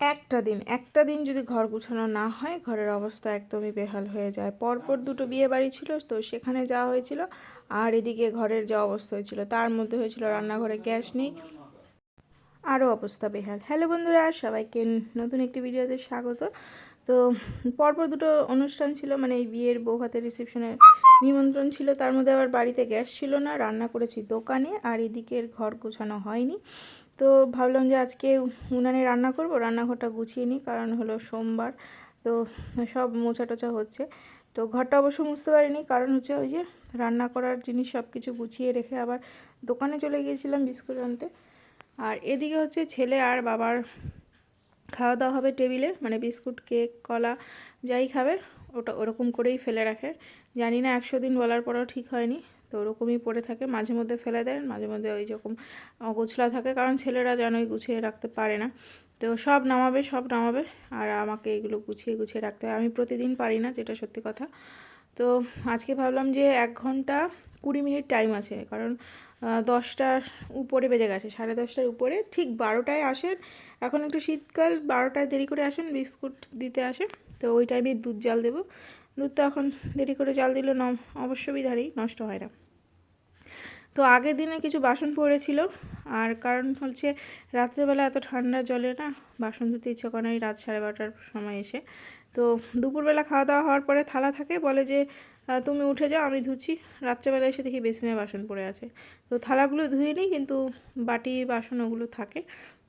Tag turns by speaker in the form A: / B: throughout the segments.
A: একটা দিন একটা দিন যদি ঘর গুছানো না হয়, ঘরের অবস্থা একদমই বেহাল হয়ে যায়। পরপর দুটো বিয়ে বাড়ি ছিল, তো সেখানে যাওয়া হয়েছিল আর এদিকে ঘরের যা অবস্থা হয়েছিল, তার মধ্যে হয়েছিল রান্নাঘরে গ্যাস নেই, আরও অবস্থা বেহাল। হ্যালো বন্ধুরা, সবাইকে নতুন একটি ভিডিওতে স্বাগত। তো পরপর দুটো অনুষ্ঠান ছিল মানে এই বিয়ের বউ হাতের রিসেপশনের নিমন্ত্রণ ছিল, তার মধ্যে আবার বাড়িতে গ্যাস ছিল না, রান্না করেছি দোকানে আর এদিকের ঘর গোছানো হয়নি। তো ভাবলাম যে আজকে উনানে রান্না করব। রান্নাঘরটা গুছিয়ে নিই, কারণ হলো সোমবার। তো সব মোছা টোচা হচ্ছে। তো ঘরটা অবশ্য মুছতে পারিনি, কারণ হচ্ছে ওই যে রান্না করার জিনিস সব কিছু গুছিয়ে রেখে আবার দোকানে চলে গিয়েছিলাম বিস্কুট আনতে। আর এদিকে হচ্ছে ছেলে আর বাবার খাওয়া দাওয়া হবে টেবিলে মানে বিস্কুট, কেক, কলা যাই খাবে, ওটা ওরকম করেই ফেলে রাখে। জানি না একশো দিন বলার পরেও ঠিক হয়নি। তো ওরকমই পড়ে থাকে। মাঝে মধ্যে ফেলে দেয় মাঝে মধ্যে ওই রকম গোছলা থাকে, কারণ ছেলেরা যেনই গুছিয়ে রাখতে পারে না। তো সব নামাবে সব নামাবে আর আমাকে এগুলো গুছিয়ে গুছিয়ে রাখতে হয়। আমি প্রতিদিন পারি না, যেটা সত্যি কথা। তো আজকে ভাবলাম যে এক ঘণ্টা কুড়ি মিনিট টাইম আছে, কারণ দশটার উপরে বেজে গেছে। সাড়ে দশটার উপরে ঠিক বারোটায় আসেন। এখন একটু শীতকাল, বারোটায় দেরি করে আসেন, বিস্কুট দিতে আসে তো ওই টাইমে দুধ জাল দেবো। দুধটা এখন দেরি করে জাল দিলে অবশ্যই নষ্ট হয় না। তো আগের দিনে কিছু বাসন পড়েছিল। আর কারণ হচ্ছে রাত্রেবেলা এত ঠান্ডা জলে না বাসন ধুতে ইচ্ছা করে না রাত সাড়ে বারোটার সময় এসে। তো দুপুরবেলা খাওয়া দাওয়া হওয়ার পরে থালা থাকে, বলে যে তুমি উঠে যাও, আমি ধুচ্ছি। রাত্রেবেলা এসে দেখি বেসিনে বাসন পড়ে আছে। তো থালাগুলো ধুয়ে নিই, কিন্তু বাটি, বাসন ওগুলো থাকে।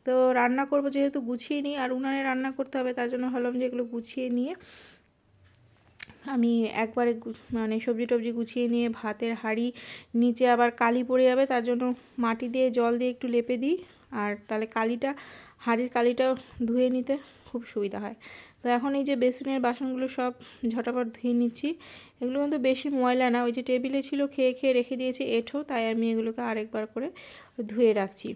A: তো রান্না করব যেহেতু গুছিয়ে নিই, আর উনানে রান্না করতে হবে, তার জন্য ভাবলাম যে এগুলো গুছিয়ে নিয়ে আমি একবারে মানে সবজি টবজি গুছিয়ে নিয়ে ভাতের হাঁড়ি নিচে আবার কালি পড়ে যাবে, তার জন্য মাটি দিয়ে জল দিয়ে একটু লেপে দিই। আর তাহলে কালিটা, হাঁড়ির কালিটা ধুয়ে নিতে খুব সুবিধা হয়। তো এখন এই যে বেসিনের বাসনগুলো সব ঝটাপট ধুয়ে নিচ্ছি। এগুলো কিন্তু বেশি ময়লা না, ওই যে টেবিলে ছিল খেয়ে খেয়ে রেখে দিয়েছি এঠো, তাই আমি এগুলোকে আরেকবার করে ধুয়ে রাখছি।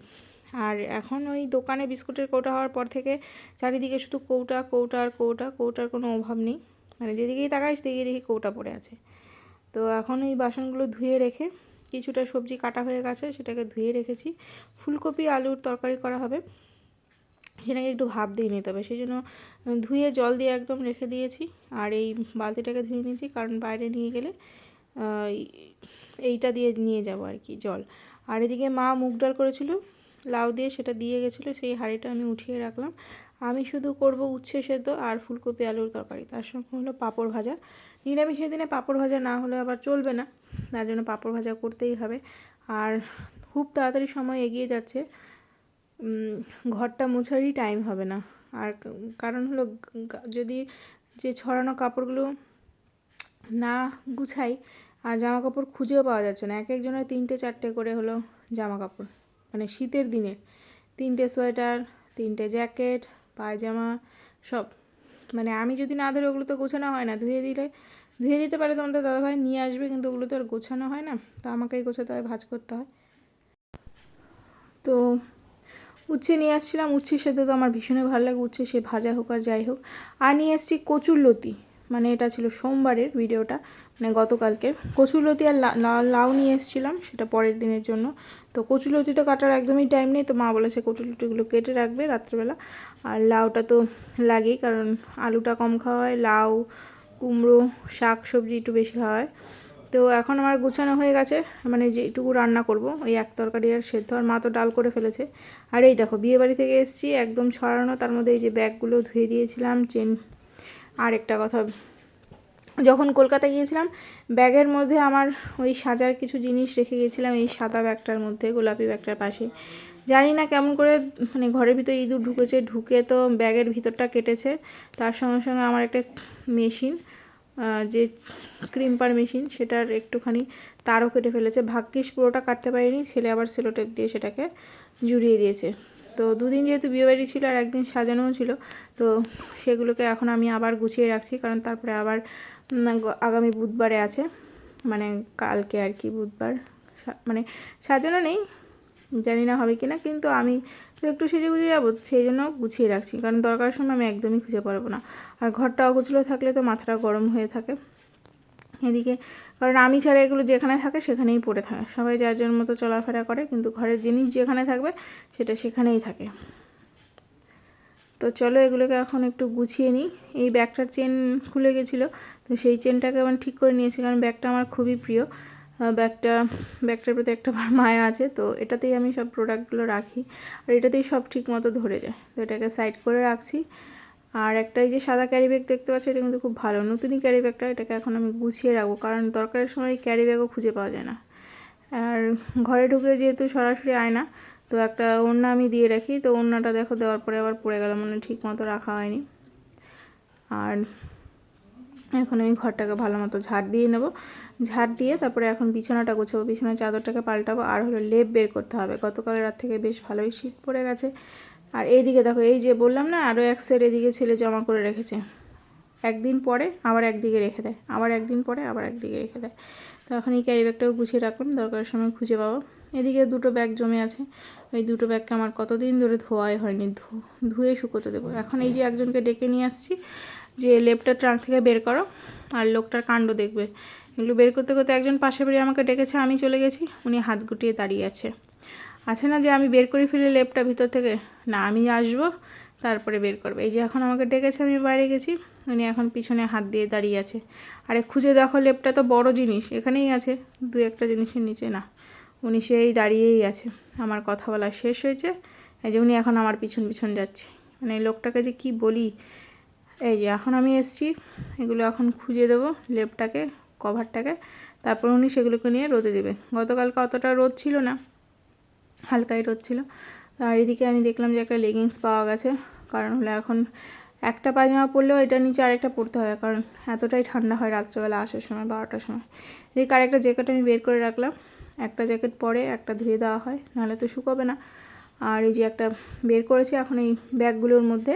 A: আর এখন ওই দোকানে বিস্কুটের কৌটা হওয়ার পর থেকে চারিদিকে শুধু কৌটা কৌটা আর কৌটা, কৌটার কোনো অভাব নেই। মানে যেদিকেই তাকাই সেদিকে দেখি কৌটা পড়ে আছে। তো এখন এই বাসনগুলো ধুয়ে রেখে কিছুটা সবজি কাটা হয়ে গেছে, সেটাকে ধুয়ে রেখেছি। ফুলকপি, আলুর তরকারি করা হবে। সেটাকে একটু ভাব দিয়ে নিতে হবে, সেই জন্য ধুয়ে জল দিয়ে একদম রেখে দিয়েছি। আর এই বালতিটাকে ধুয়ে নিয়েছি, কারণ বাইরে নিয়ে গেলে এইটা দিয়ে নিয়ে যাব আর কি জল। আর এদিকে মা মুগ ডাল করেছিল, লাউ দিয়ে সেটা দিয়ে গেছিল, সেই হাঁড়িটা আমি উঠিয়ে রাখলাম। আমি শুধু করব উচ্ছে সেদ্ধ আর ফুলকপি আলুর তরকারি। তার সঙ্গে হলো পাঁপড় ভাজা। নিরামিষের দিনে পাঁপড় ভাজা না হলে আবার চলবে না। তার জন্য পাঁপড় ভাজা করতেই হবে। আর খুব তাড়াতাড়ি সময় এগিয়ে যাচ্ছে। ঘরটা মোছারই টাইম হবে না। আর কারণ হলো যদি যে ছড়ানো কাপড়গুলো না গুছাই, আর জামা কাপড় খুঁজেও পাওয়া যাচ্ছে না। এক একজনের তিনটে চারটে করে হলো জামা কাপড়। মানে শীতের দিনে তিনটে সোয়েটার, তিনটে জ্যাকেট পায়জামা সব। মানে আমি যদি না ধরে ওগুলো তো গোছানো হয় না, ধুয়ে দিলে, ধুয়ে দিতে পারে তোমাদের দাদাভাই, নিয়ে আসবে কিন্তু ওগুলো তো আর গোছানো হয় না, তো আমাকেই গোছাতে হয়, ভাজ করতে হয়। তো উচ্ছে নিয়ে আসছিলাম, উচ্ছে সেদ্ধ তো আমার ভীষণই ভালো লাগে, উচ্ছে সে ভাজা হোক আর যাই হোক। আর নিয়ে এসেছি কচুর লতি মানে এটা ছিল সোমবারের ভিডিওটা মানে গতকালকে। কচুলতি আর লাউ নিয়ে এসেছিলাম, সেটা পরের দিনের জন্য। তো কচুরলতিটা কাটার একদমই টাইম নেই, তো মা বলেছে কচুরলতিগুলো কেটে রাখবে রাত্রেবেলা। আর লাউটা তো লাগেই, কারণ আলুটা কম খাওয়া হয়, লাউ, কুমড়ো, শাক সবজি একটু বেশি খাওয়া হয়। তো এখন আমার গুছানো হয়ে গেছে মানে যেটুকু রান্না করব, ওই এক তরকারি আর সেদ্ধ। আর মা তো ডাল করে ফেলেছে। আর এই দেখো বিয়ে বাড়ি থেকে এসেছি, একদম ছড়ানো তার মধ্যে এই যে ব্যাগগুলো ধুয়ে দিয়েছিলাম, চেন। আর একটা কথা যখন কলকাতা গিয়েছিলাম, ব্যাগের মধ্যে আমার ওই সাজার কিছু জিনিস রেখে গিয়েছিলাম, এই সাদা ব্যাগটার মধ্যে, গোলাপি ব্যাগটার পাশে। জানি না কেমন করে মানে ঘরের ভিতরে ইঁদুর ঢুকেছে, ঢুকে তো ব্যাগের ভিতরটা কেটেছে। তার সঙ্গে সঙ্গে আমার একটা মেশিন যে ক্রিম্পার মেশিন, সেটার একটুখানি তারও কেটে ফেলেছে। ভাগ্যিস পুরোটা কাটতে পারিনি, ছেলে আবার সেলোটেপ দিয়ে সেটাকে জুড়িয়ে দিয়েছে। তো দুদিন যেহেতু বিয়েবাড়ি ছিল আর একদিন সাজানোও ছিল, তো সেগুলোকে এখন আমি আবার গুছিয়ে রাখছি, কারণ তারপরে আবার আগামী বুধবারে আছে। মানে কালকে আর কি বুধবার। মানে সাজানো নেই, জানি না হবে কি না কিন্তু আমি একটু সেজে গুজে যাব, সেই জন্য গুছিয়ে রাখছি। কারণ দরকার সময় আমি একদমই খুঁজে পারব না। আর ঘরটা অগুছলো থাকলে তো মাথাটা গরম হয়ে থাকে। এদিকে, কারণ আমি ছাড়া এগুলো যেখানে থাকে সেখানেই পড়ে থাকে। সবাই যার যার মতো চলাফেরা করে, কিন্তু ঘরের জিনিস যেখানে থাকবে, সেটা সেখানেই থাকে। তো চলো এগুলোকে এখন একটু গুছিয়ে নিই। এই ব্যাগটার চেন খুলে গেছিল, তো সেই চেনটাকে আমার ঠিক করে নিয়েছি, কারণ ব্যাগটা আমার খুবই প্রিয়। ব্যাগটা, ব্যাগটার প্রতি একটা আমার মায়া আছে, তো এটাতেই আমি সব প্রোডাক্টগুলো রাখি। আর এটাতেই সব ঠিক মতো ধরে যায়। তো এটাকে সাইড করে রাখছি। আর একটা এই যে সাদা ক্যারি ব্যাগ দেখতে পাচ্ছি, এটা কিন্তু খুব ভালো। নতুনই ক্যারি ব্যাগটা এটাকে এখন আমি গুছিয়ে রাখব, কারণ দরকারের সময় ক্যারি ব্যাগও খুঁজে পাওয়া যায় না। আর ঘরে ঢুকে যেহেতু সরাসরি আয়না তো একটা ওড়না আমি দিয়ে রাখি। তো ওড়নাটা দেখো দেওয়ার পরে আবার পড়ে গেল মানে ঠিক মতো রাখা হয়নি। আর এখন আমি ঘরটাকে ভালো মতো ঝাড় দিয়ে নেব। ঝাড় দিয়ে তারপরে এখন বিছানাটা গোছাবো। বিছানার চাদরটাকে পাল্টাবো। আর হলো লেপ বের করতে হবে। গতকাল রাত থেকে বেশ ভালোই শীত পড়ে গেছে। আর এইদিকে দেখো, এই যে বললাম না, আরও এক সেট এদিকে ছেলে জমা করে রেখেছে। একদিন পরে আবার একদিকে রেখে দেয়। আবার একদিন পরে আবার একদিকে রেখে দেয়। তো এখন এই ক্যারি ব্যাগটাও গুছিয়ে রাখলাম দরকারের সময় খুঁজে পাবো। এদিকে দুটো ব্যাগ জমে আছে। ওই দুটো ব্যাগকে আমার কতদিন ধরে ধোয়াই হয়নি ধুয়ে শুকোতে দেবো। এখন এই যে একজনকে ডেকে নিয়ে আসছি, যে লেপটা ট্রাঙ্ক থেকে বের করো, আর লোকটার কাণ্ড দেখবে। এগুলো বের করতে করতে একজন পাশে বেরিয়ে আমাকে ডেকেছে, আমি চলে গেছি, উনি হাত গুটিয়ে দাঁড়িয়ে আছে। আছে না যে আমি বের করে ফেলি লেপটা ভিতর থেকে? না, আমি আসব, তারপরে বের করবে। এই যে এখন আমাকে ডেকেছে, আমি বাইরে গেছি, উনি এখন পিছনে হাত দিয়ে দাঁড়িয়ে আছে। আরে খুঁজে দেখো, লেপটা তো বড় জিনিস, এখানেই আছে, দু একটা জিনিসের নিচে, না। উনি সেই দাঁড়িয়েই আছে। আমার কথা বলা শেষ হয়েছে। এই যে উনি এখন আমার পিছন পিছন যাচ্ছে। মানে লোকটাকে যে কি বলি? এই যে এখন আমি এসছি, এগুলো এখন খুঁজে দেবো লেপটাকে, কভারটাকে। তারপর উনি সেগুলোকে নিয়ে রোদে দেবে। গতকালকে অতটা রোদ ছিল না, হালকাই রোদ ছিল। আর এদিকে আমি দেখলাম যে একটা লেগিংস পাওয়া গেছে। কারণ হলো এখন একটা পায়জামা পরলেও এটার নিচে আরেকটা পরতে হয়। কারণ এতটাই ঠান্ডা হয় রাত্রেবেলা আসার সময়, বারোটার সময়। এদিকে আরেকটা জ্যাকেট আমি বের করে রাখলাম। একটা জ্যাকেট পরে একটা ধুয়ে দেওয়া হয়, নাহলে তো শুকোবে না। আর এই যে একটা বের করেছি এখন এই ব্যাগগুলোর মধ্যে,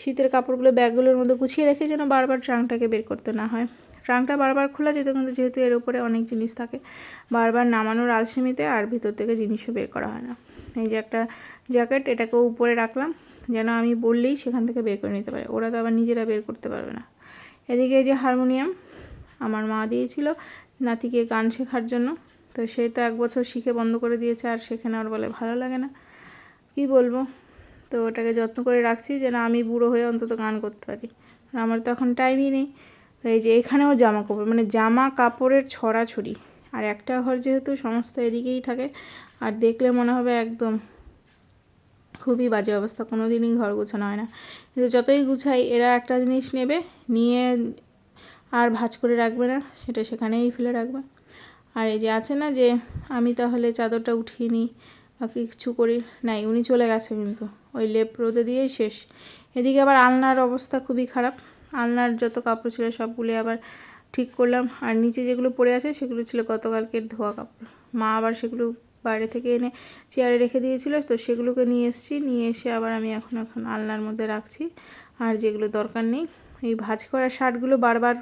A: শীতের কাপড়গুলো ব্যাগগুলোর মধ্যে গুছিয়ে রেখে যেন বারবার ট্রাঙ্কটাকে বের করতে না হয়। ট্রাঙ্কটা বারবার খোলা যেত, কিন্তু যেহেতু এর উপরে অনেক জিনিস থাকে, বারবার নামানোর আলসেমিতে আর ভিতর থেকে জিনিসও বের করা হয় না। এই যে একটা জ্যাকেট, এটাকেও উপরে রাখলাম, যেন আমি বললেই সেখান থেকে বের করে নিতে পারে। ওরা তো আবার নিজেরা বের করতে পারবে না। এদিকে এই যে হারমোনিয়াম, আমার মা দিয়েছিল, নাতিকে গান শেখার জন্য। তো সে তো এক বছর শিখে বন্ধ করে দিয়েছে আর সেখানে আর বলে ভালো লাগে না। কি বলব? তো ওটাকে যত্ন করে রাখছি যেন আমি বুড়ো হয়ে অন্তত গান করতে পারি। আমার তো এখন টাইমই নেই। তো এই যে এখানেও জামা কাপড় মানে জামা কাপড়ের ছড়াছড়ি। আর একটা ঘর যেহেতু সমস্ত এদিকেই থাকে, আর দেখলে মনে হবে একদম খুবই বাজে অবস্থা কোনো দিনই ঘর গুছানো হয় না। কিন্তু যতই গুছাই, এরা একটা জিনিস নেবে, নিয়ে আর ভাঁজ করে রাখবে না, সেটা সেখানেই ফেলে রাখবে। আর এই যে আছে না যে আমি তাহলে চাদরটা উঠিয়ে নিই বা কিছু করি নাই, উনি চলে গেছে কিন্তু। ওই লেপ রোদে দিয়েই শেষ। এদিকে আবার আলনার অবস্থা খুবই খারাপ। আলনার যত কাপড় ছিল সবগুলো আবার ঠিক করলাম। আর নিচে যেগুলো পড়ে আছে সেগুলো ছিল গতকালকের ধোয়া কাপড়। মা আবার সেগুলো বাইরে থেকে এনে চেয়ারে রেখে দিয়েছিল, তো সেগুলোকে নিয়ে এসেছি। নিয়ে এসে আবার আমি এখন এখন আলনার মধ্যে রাখছি। আর যেগুলো দরকার নেই, এই ভাঁজ করা শার্টগুলো বারবার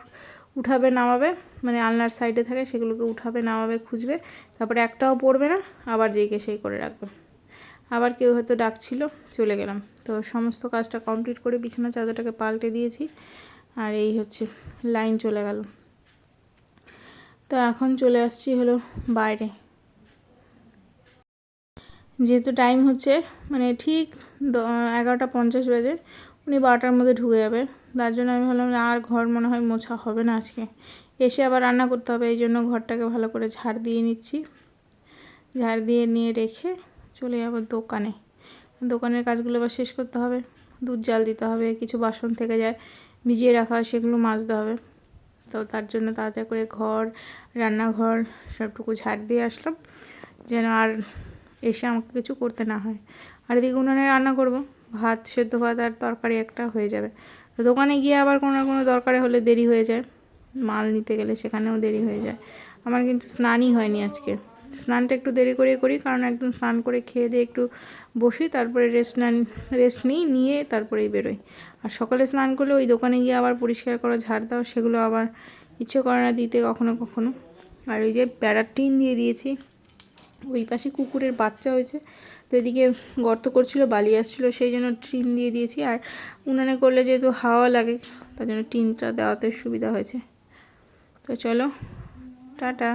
A: উঠাবে, নামাবে মানে আলনার সাইডে থাকে সেগুলোকে উঠাবে, নামাবে, খুঁজবে, তারপরে একটাও পড়বে না, আবার যেইকে সেই করে রাখবে। আবার কেউ হয়তো ডাকছিল, চলে গেলাম। তো সমস্ত কাজটা কমপ্লিট করে বিছানা চাদরটাকে পাল্টে দিয়েছি, আর এই হচ্ছে লাইন চলে গেল। তো এখন চলে আসছি হলো বাইরে। যেহেতু টাইম হচ্ছে মানে ঠিক এগারোটা পঞ্চাশ বাজে, উনি বারোটার মধ্যে ঢুকে যাবে। তার জন্য আমি ভাবলাম আর ঘর মনে হয় মোছা হবে না আজকে। এসে আবার রান্না করতে হবে, এই জন্য ঘরটাকে ভালো করে ঝাড় দিয়ে নিচ্ছি। ঝাড় দিয়ে নিয়ে রেখে চলে যাব দোকানে। দোকানের কাজগুলো আবার শেষ করতে হবে। দুধ জাল দিতে হবে, কিছু বাসন থেকে যায়, ভিজিয়ে রাখা হয়, সেগুলো মাজতে হবে। তো তার জন্য তাড়াতাড়ি করে ঘর, রান্নাঘর সবটুকু ঝাড় দিয়ে আসলাম, যেন আর এসে আমাকে কিছু করতে না হয়। আর এদিকে উনুনে রান্না করব। ভাত, সেদ্ধ ভাত আর তরকারি একটা হয়ে যাবে। তো দোকানে গিয়ে আবার কোনো না কোনো দরকারে হলে দেরি হয়ে যায়। মাল নিতে গেলে সেখানেও দেরি হয়ে যায়। আমার কিন্তু স্নানই হয়নি আজকে। স্নানটা একটু দেরি করে করি, কারণ একদম স্নান করে খেয়ে দিয়ে একটু বসি, তারপরে রেস্ট নেন, রেস্ট নিই, নিয়ে তারপরেই বেরোই। আর সকালে স্নান করলে ওই দোকানে গিয়ে আবার পরিষ্কার করা ঝাড় দাও সেগুলো আবার ইচ্ছে করে না দিতে কখনো কখনো। আর ওই যে প্যারার টিন দিয়ে দিয়েছি, ওই পাশে কুকুরের বাচ্চা হয়েছে তো এদিকে গর্ত করছিল, বালি আসছিল, সেই জন্য টিন দিয়ে দিয়েছি। আর উনানে করলে যেহেতু হাওয়া লাগে, তার জন্য টিনটা দেওয়াতে সুবিধা হয়েছে। তো চলো, টাটা।